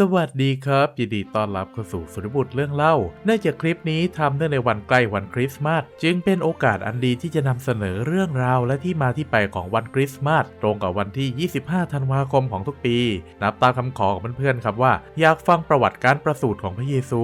สวัสดีครับ ยินดีต้อนรับเข้าสู่สุริบุตรเรื่องเล่าเนื่องจากคลิปนี้ทำเนื่องในวันใกล้วันคริสต์มาสจึงเป็นโอกาสอันดีที่จะนำเสนอเรื่องราวและที่มาที่ไปของวันคริสต์มาสตรงกับวันที่ 25 ธันวาคมของทุกปี นับตามคำขอของเพื่อนๆครับว่า อยากฟังประวัติการประสูติของพระเยซู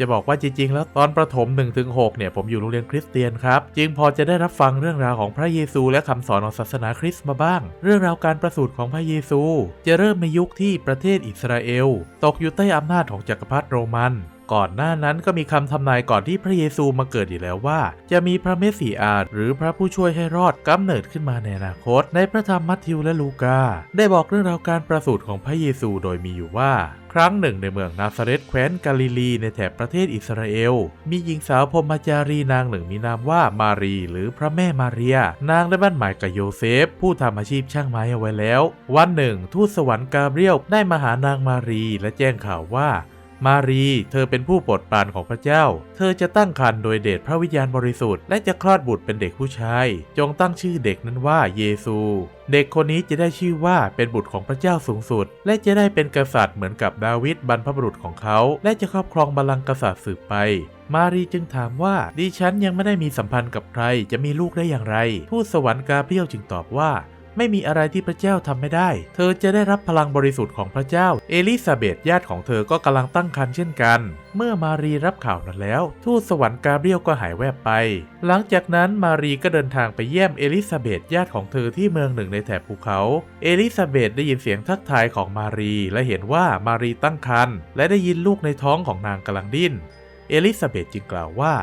จะบอกว่าจริงๆ แล้วตอนประถม1-6เนี่ยผมอยู่โรงเรียนคริสเตียนครับจึงพอจะได้รับฟังเรื่องราวของพระเยซู และคำสอนของศาสนาคริสต์มาบ้าง เรื่องราวการประสูติของพระเยซู จะเริ่มในยุคที่ประเทศอิสราเอล ตกอยู่ใต้อำนาจของจักรพรรดิโรมัน ก่อนหน้านั้นก็มีคำทำนายก่อนที่พระเยซูมาเกิดอยู่แล้วว่า จะมีพระเมสสีอาหรือพระผู้ช่วยให้รอดกำเนิดขึ้นมาในอนาคต ในพระธรรมมัทธิวและลูกา ได้บอกเรื่องราวการประสูติของพระเยซูโดยมีอยู่ว่า ครั้งหนึ่งในเมืองนาซาเรตแคว้นกาลิลี ในแถบประเทศอิสราเอล มีหญิงสาวพรมจารีนางหนึ่งมีนามว่ามารี หรือพระแม่มาเรีย นางได้บ้านหมายกับโยเซฟ ผู้ทำอาชีพช่างไม้เอาไว้แล้ว วันหนึ่ง ทูตสวรรค์กาเบรียลได้มาหานางมารีและแจ้งข่าวว่า มารี เธอเป็นผู้โปรดปรานของพระเจ้า เธอจะตั้งครรภ์โดยเดชพระวิญญาณบริสุทธิ์และจะคลอดบุตรเป็นเด็กผู้ชาย จงตั้งชื่อเด็กนั้นว่าเยซู เด็กคนนี้จะได้ชื่อว่าเป็นบุตรของพระเจ้าสูงสุด และจะได้เป็นกษัตริย์เหมือนกับดาวิดบรรพบุรุษของเขา และจะครอบครองบัลลังก์กษัตริย์สืบไปมารีจึงถามว่าดิฉันยังไม่ได้มีสัมพันธ์กับใคร จะมีลูกได้อย่างไร ทูตสวรรค์กาเบรียลจึงตอบว่า ไม่มีอะไรที่พระเจ้าทำไม่ได้ เธอจะได้รับพลังบริสุทธิ์ของพระเจ้า เอลิซาเบธญาติของเธอก็กำลังตั้งครรภ์เช่นกัน เมื่อมารีรับข่าวนั้นแล้ว ทูตสวรรค์กาเบรียลก็หายแวบไป หลังจากนั้นมารีก็เดินทางไปเยี่ยมเอลิซาเบธญาติของเธอที่เมืองหนึ่งในแถบภูเขา เอลิซาเบธได้ยินเสียงทักทายของมารีและเห็นว่ามารีตั้งครรภ์และได้ยินลูกในท้องของนางกำลังดิ้น เอลิซาเบธจึงกล่าวว่า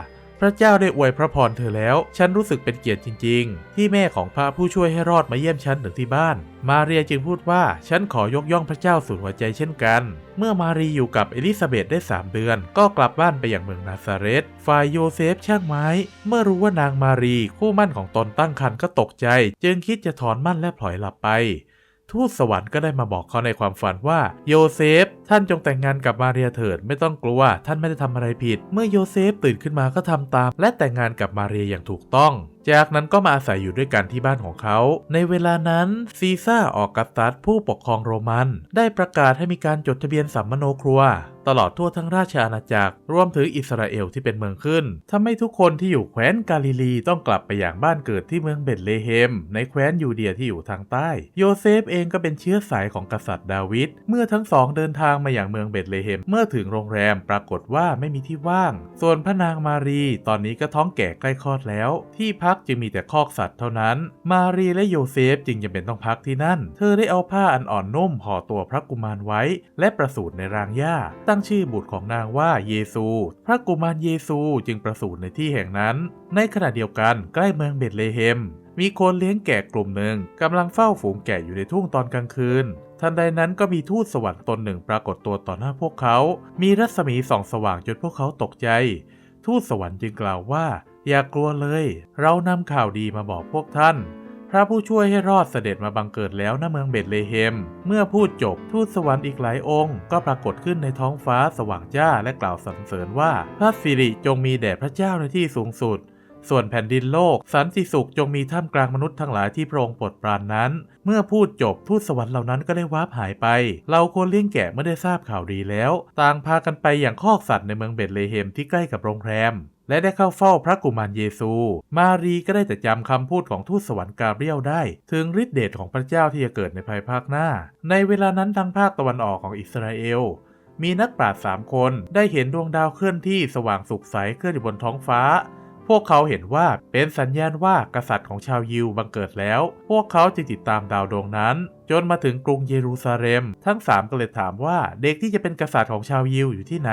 พระเจ้าได้อวยพระพรเธอแล้ว ฉันรู้สึกเป็นเกียรติจริง ๆ ที่แม่ของพระผู้ช่วยให้รอดมาเยี่ยมฉันถึงที่บ้าน มาเรียจึงพูดว่า ฉันขอยกย่องพระเจ้าสุดหัวใจเช่นกัน เมื่อมารีอยู่กับเอลิซาเบธได้ 3 เดือน ก็กลับบ้านไปอย่างเมืองนาซาเรตฝ่ายโยเซฟช่างไม้ เมื่อรู้ว่านางมารีคู่มั่นของตนตั้งครรภ์ก็ตกใจ จึงคิดจะถอนมั่นและพลอยหลับไป ทูตสวรรค์ก็ได้มาบอกเขาในความฝันว่าโยเซฟ ท่านจงแต่งงานกับมาเรียเถิดไม่ต้องกลัว ท่านไม่ได้ทำอะไรผิด เมื่อโยเซฟตื่นขึ้นมาก็ทำตาม และแต่งงานกับมาเรียอย่างถูกต้อง จากนั้นก็มาอาศัยอยู่ด้วยกันที่บ้านของเขา ในเวลานั้นซีซ่าออกกัสตัสผู้ปกครองโรมัน ได้ประกาศให้มีการจดทะเบียนสัมมโนครัว ตลอดทั่วทั้งราชอาณาจักร รวมถึงอิสราเอลที่เป็นเมืองขึ้นทำให้ทุกคนที่อยู่แคว้นกาลิลีต้องกลับไปอย่างบ้านเกิดที่เมืองเบธเลเฮม ในแคว้นยูเดียที่อยู่ทางใต้ โยเซฟเองก็เป็นเชื้อสายของกษัตริย์ดาวิดเมื่อทั้งสองเดินทางมาอย่างเมืองเบธเลเฮมเมื่อถึงโรงแรมปรากฏว่าไม่มีที่ว่าง ส่วนพระนางมารี ตอนนี้ก็ท้องแก่ใกล้คลอดแล้ว ที่พักจึงมีแต่คอกสัตว์เท่านั้น มารีและโยเซฟจึงจำเป็นต้องพักที่นั่น เธอได้เอาผ้าอันอ่อนนุ่มห่อตัวพระกุมารไว้ และประสูติในรางหญ้า ตั้งชื่อบุตรของนางว่าเยซู พระกุมารเยซูจึงประสูติในที่แห่งนั้น ในขณะเดียวกันใกล้เมืองเบธเลเฮมมีคนเลี้ยงแกะกลุ่มหนึ่งกำลังเฝ้าฝูงแกะอยู่ในทุ่งตอนกลางคืน ทันใดนั้นก็มีทูตสวรรค์ตนหนึ่งปรากฏตัวต่อหน้าพวกเขา มีรัศมีส่องสว่างจนพวกเขาตกใจ ทูตสวรรค์จึงกล่าวว่า อย่ากลัวเลย เรานำข่าวดีมาบอกพวกท่าน พระผู้ช่วยให้รอดเสด็จมาบังเกิดแล้วณเมืองเบธเลเฮม เมื่อพูดจบทูตสวรรค์อีกหลายองค์ ก็ปรากฏขึ้นในท้องฟ้าสว่างจ้าและกล่าวสรรเสริญว่า พระสิริจงมีแด่พระเจ้าในที่สูงสุด ส่วนแผ่นดินโลก สันติสุขจงมีท่ามกลางมนุษย์ทั้งหลายที่พระองค์โปรดปรานนั้น เมื่อพูดจบทูตสวรรค์เหล่านั้นก็ได้วาบหายไป เราคนเลี้ยงแกะเมื่อได้ทราบข่าวดีแล้ว ต่างพากันไปอย่างคอกสัตว์ในเมืองเบธเลเฮมที่ใกล้กับโรงแรม และได้เข้าเฝ้าพระกุมารเยซู มารีก็ได้แต่จำคำพูดของทูตสวรรค์กาเบรียลได้ ถึงฤทธิเดชของพระเจ้าที่จะเกิดในภายภาคหน้า ในเวลานั้นทางภาคตะวันออกของอิสราเอล มีนักปราชญ์สามคนได้เห็นดวงดาวเคลื่อนที่สว่างสุกใสเคลื่อนอยู่บนท้องฟ้า พวกเขาเห็นว่าเป็นสัญญาณว่ากษัตริย์ของชาวยิวบังเกิดแล้ว พวกเขาจึงติดตามดาวดวงนั้น จนมาถึงกรุงเยรูซาเล็ม ทั้งสามก็เลยถามว่าเด็กที่จะเป็นกษัตริย์ของชาวยิวอยู่ที่ไหน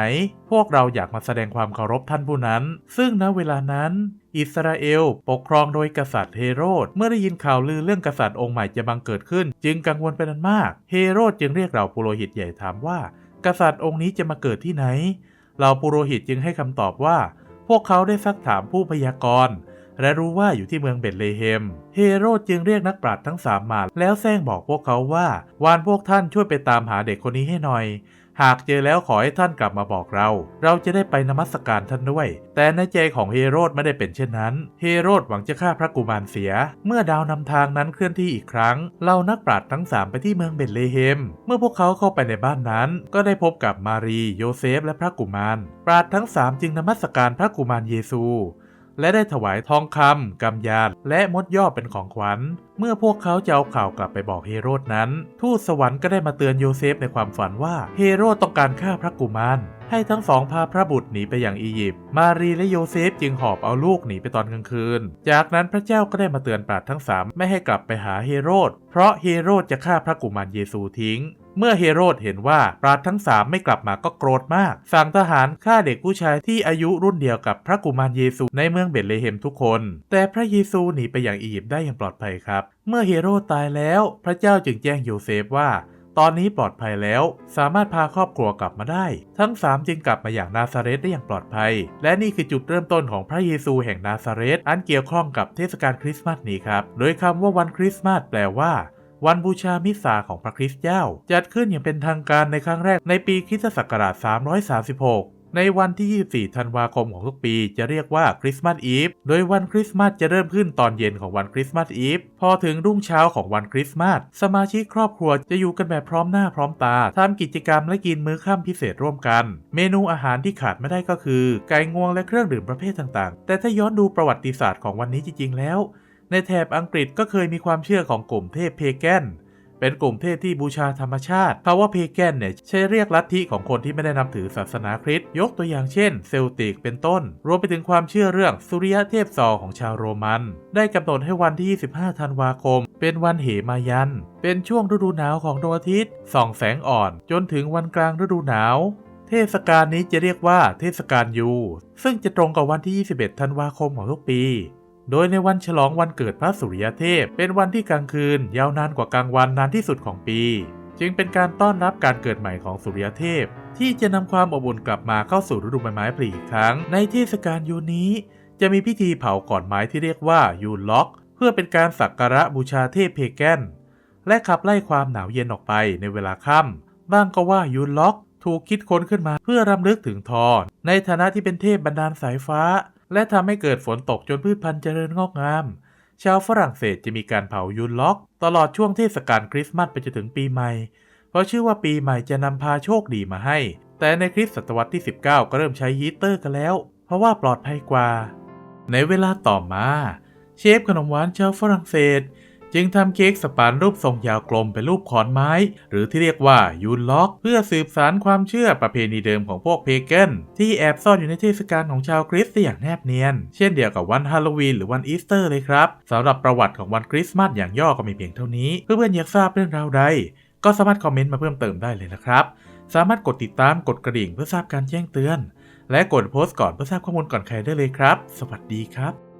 พวกเราอยากมาแสดงความเคารพท่านผู้นั้น ซึ่งณเวลานั้นอิสราเอลปกครองโดยกษัตริย์เฮโรด เมื่อได้ยินข่าวลือเรื่องกษัตริย์องค์ใหม่จะบังเกิดขึ้น จึงกังวลเป็นอันมาก เฮโรดจึงเรียกเหล่าปุโรหิตใหญ่ถามว่า กษัตริย์องค์นี้จะมาเกิดที่ไหนเหล่าปุโรหิตจึงให้คำตอบว่า พวกเขาได้ซักถามผู้พยากรณ์และรู้ว่าอยู่ที่เมืองเบตเลเฮม เฮโรดจึงเรียกนักปราชญ์ทั้งสามมาแล้วแซงบอกพวกเขาว่า วานพวกท่านช่วยไปตามหาเด็กคนนี้ให้หน่อย หากเจอแล้วขอให้ท่านกลับมาบอกเรา เราจะได้ไปนมัสการท่านด้วย แต่ในใจของเฮโรดไม่ได้เป็นเช่นนั้น เฮโรดหวังจะฆ่าพระกุมารเสีย เมื่อดาวนำทางนั้นเคลื่อนที่อีกครั้งเหล่านักปราชญ์ทั้งสามไปที่เมืองเบธเลเฮม เมื่อพวกเขาเข้าไปในบ้านนั้น ก็ได้พบกับมารี โยเซฟ และพระกุมาร ปราชญ์ทั้งสามจึงนมัสการพระกุมารเยซู และได้ถวายทองคำกำยานและมดย่อเป็นของขวัญ เมื่อพวกเขาจะเอาข่าวกลับไปบอกเฮโรดนั้น ทูตสวรรค์ก็ได้มาเตือนโยเซฟในความฝันว่าเฮโรดต้องการฆ่าพระกุมาร ให้ทั้งสองพาพระบุตรหนีไปอย่างอียิปต์ มารีและโยเซฟจึงหอบเอาลูกหนีไปตอนกลางคืน จากนั้นพระเจ้าก็ได้มาเตือนปราชญ์ทั้งสามไม่ให้กลับไปหาเฮโรด เพราะเฮโรดจะฆ่าพระกุมารเยซูทิ้งเมื่อเฮโรดเห็นว่าปราชญ์ทั้งสามไม่กลับมาก็โกรธมาก สั่งทหารฆ่าเด็กผู้ชายที่อายุรุ่นเดียวกับพระกุมารเยซูในเมืองเบธเลเฮมทุกคน แต่พระเยซูหนีไปอย่างอียิปต์ได้อย่างปลอดภัยครับ เมื่อเฮโรดตายแล้ว พระเจ้าจึงแจ้งโยเซฟว่า ตอนนี้ปลอดภัยแล้ว สามารถพาครอบครัวกลับมาได้ ทั้งสามจึงกลับมาอย่างนาซาเรสได้อย่างปลอดภัย และนี่คือจุดเริ่มต้นของพระเยซูแห่งนาซาเรสอันเกี่ยวข้องกับเทศกาลคริสต์มาสนี้ครับ โดยคำว่าวันคริสต์มาสแปลว่าวันบูชามิสาของพระคริสต์เจ้า จัดขึ้นอย่างเป็นทางการในครั้งแรกในปีคริสตศักราช 336 ในวันที่ 24 ธันวาคมของทุกปีจะเรียกว่าคริสต์มาสอีฟ โดยวันคริสต์มาสจะเริ่มขึ้นตอนเย็นของวันคริสต์มาสอีฟ พอถึงรุ่งเช้าของวันคริสต์มาส สมาชิกครอบครัวจะอยู่กันแบบพร้อมหน้าพร้อมตาทำกิจกรรมและกินมื้อค่ำพิเศษร่วมกัน เมนูอาหารที่ขาดไม่ได้ก็คือ ไก่งวงและเครื่องดื่มประเภทต่างๆ แต่ถ้าย้อนดูประวัติศาสตร์ของวันนี้จริงๆแล้ว ในแถบอังกฤษก็เคยมีความเชื่อของกลุ่มเทพเพแกน เป็นกลุ่มเทพที่บูชาธรรมชาติคำว่าเพแกนเนี่ยใช้เรียกลัทธิของคนที่ไม่ได้นับถือศาสนาคริสต์ยกตัวอย่างเช่น เซลติกเป็นต้น รวมไปถึงความเชื่อเรื่องสุริยะเทพซอของชาวโรมัน ได้กำหนดให้วันที่ 25 ธันวาคม เป็นวันเหมายัน เป็นช่วงฤดูหนาวของดวงอาทิตย์ส่องแสงอ่อน จนถึงวันกลางฤดูหนาวเทศกาลนี้จะเรียกว่าเทศกาลยู ซึ่งจะตรงกับวันที่ 21 ธันวาคมของทุกปี โดยในวันฉลองวันเกิดพระสุริยเทพ เป็นวันที่กลางคืน ยาวนานกว่ากลางวันนานที่สุดของปี จึงเป็นการต้อนรับการเกิดใหม่ของสุริยเทพ ที่จะนำความอบอุ่นกลับมาเข้าสู่ฤดูใบไม้ผลิอีกครั้ง ในเทศกาลยูนี้ จะมีพิธีเผาก่อนไม้ที่เรียกว่ายูนล็อก เพื่อเป็นการสักการะบูชาเทพเพแกนและขับไล่ความหนาวเย็นออกไปในเวลาค่ำบ้างก็ว่ายูนล็อก ถูกคิดค้นขึ้นมาเพื่อรำลึกถึงทอนในฐานะที่เป็นเทพบรรดาลสายฟ้า และทำให้เกิดฝนตกจนพืชพันธุ์เจริญงอกงาม ชาวฝรั่งเศสจะมีการเผายูนล็อก ตลอดช่วงเทศกาลคริสต์มาสไปจนถึงปีใหม่ เพราะเชื่อว่าปีใหม่จะนำพาโชคดีมาให้ แต่ในคริสตศตวรรษที่ 19 ก็เริ่มใช้ฮีตเตอร์กันแล้ว เพราะว่าปลอดภัยกว่า ในเวลาต่อมา เชฟขนมหวานชาวฝรั่งเศส จึงทำเค้กสปานรูปทรงยาวกลมเป็นรูปขอนไม้ หรือที่เรียกว่ายูนล็อก เพื่อสืบสานความเชื่อประเพณีเดิมของพวกเพเกนที่แอบซ่อนอยู่ในเทศกาลของชาวคริสต์อย่างแนบเนียน เช่นเดียวกับวันฮาโลวีนหรือวันอีสเตอร์เลยครับสำหรับประวัติของวันคริสต์มาสอย่างย่อก็มีเพียงเท่านี้ เพื่อนๆอยากทราบเรื่องราวใดก็สามารถคอมเมนต์มาเพิ่มเติมได้เลยนะครับ สามารถกดติดตามกดกระดิ่งเพื่อทราบการแจ้งเตือน และกดโพสต์ก่อนเพื่อทราบข้อมูลก่อนใครได้เลยครับ สวัสดีครับ